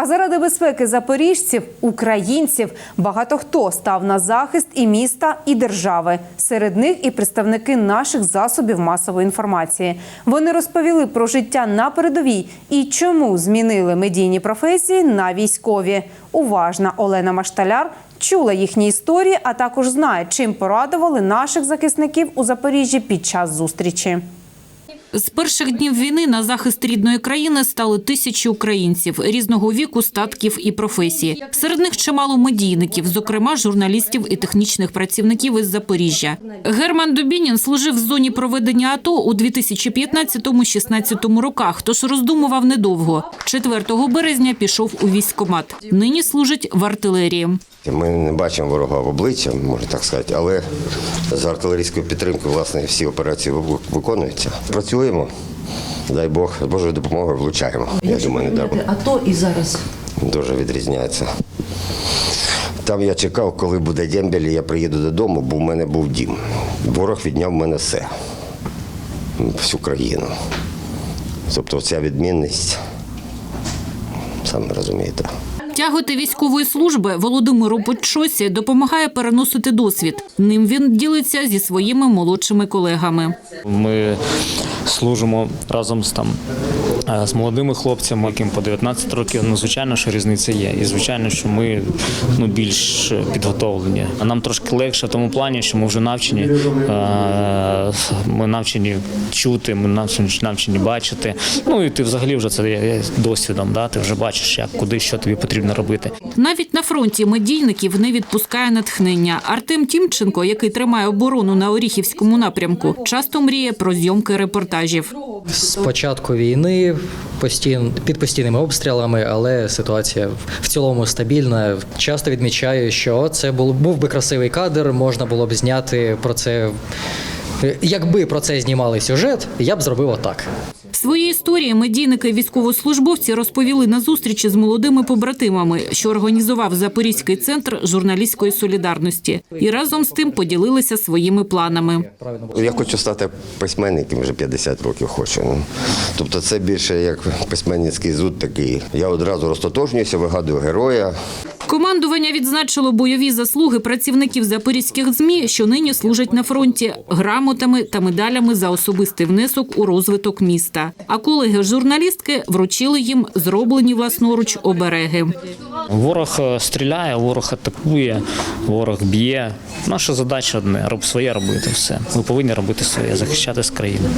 А заради безпеки запоріжців, українців, багато хто став на захист і міста, і держави. Серед них і представники наших засобів масової інформації. Вони розповіли про життя на передовій і чому змінили медійні професії на військові. Уважна Олена Машталяр чула їхні історії, а також знає, чим порадували наших захисників у Запоріжжі під час зустрічі. З перших днів війни на захист рідної країни стали тисячі українців різного віку, статків і професій. Серед них чимало медійників, зокрема журналістів і технічних працівників із Запоріжжя. Герман Дубінін служив в зоні проведення АТО у 2015-16 роках, тож роздумував недовго. 4 березня пішов у військкомат. Нині служить в артилерії. Ми не бачимо ворога в обличчя, можна так сказати, але з артилерійською підтримкою власне всі операції виконуються. Працюємо, дай Бог, з Божою допомогою влучаємо. Я думаю, не дарма. А то і зараз. Дуже відрізняється. Там я чекав, коли буде дембель, і я приїду додому, бо в мене був дім. Ворог відняв в мене все, всю країну. Тобто ця відмінність, самі розумієте. Тяготи військової служби Володимиру Почосі допомагає переносити досвід. Ним він ділиться зі своїми молодшими колегами. Ми служимо разом з там з молодими хлопцями, яким по 19 років. Ну, звичайно, що різниця є. І звичайно, що ми ну, більш підготовлені. А нам трошки легше в тому плані, що ми вже навчені. е, Ми навчені чути, ми навчені, навчені бачити. Ну і ти взагалі вже це досвідом. Да? Ти вже бачиш, як куди що тобі потрібно робити. Навіть на фронті медійників не відпускає натхнення. Артем Тімченко, який тримає оборону на Оріхівському напрямку, часто мріє про зйомки репортажів. З початку війни постійно під постійними обстрілами, але ситуація в- цілому стабільна. Часто відмічаю, що це був, був би красивий кадр, можна було б зняти про це. Якби про це знімали сюжет, я б зробив отак. Свої історії медійники і військовослужбовці розповіли на зустрічі з молодими побратимами, що організував Запорізький центр журналістської солідарності, і разом з тим поділилися своїми планами. Я хочу стати письменником, вже 50 років хочу. Тобто це більше як письменницький зуд такий. Я одразу розтотожнююся, вигадую героя. Командування відзначило бойові заслуги працівників запорізьких змі, що нині служать на фронті, грамотами та медалями за особистий внесок у розвиток міста. А колеги-журналістки вручили їм зроблені власноруч обереги. Ворог е, стріляє, ворог атакує, ворог б'є. Наша задача одне роб своє робити все. Ми повинні робити своє, захищати з країни.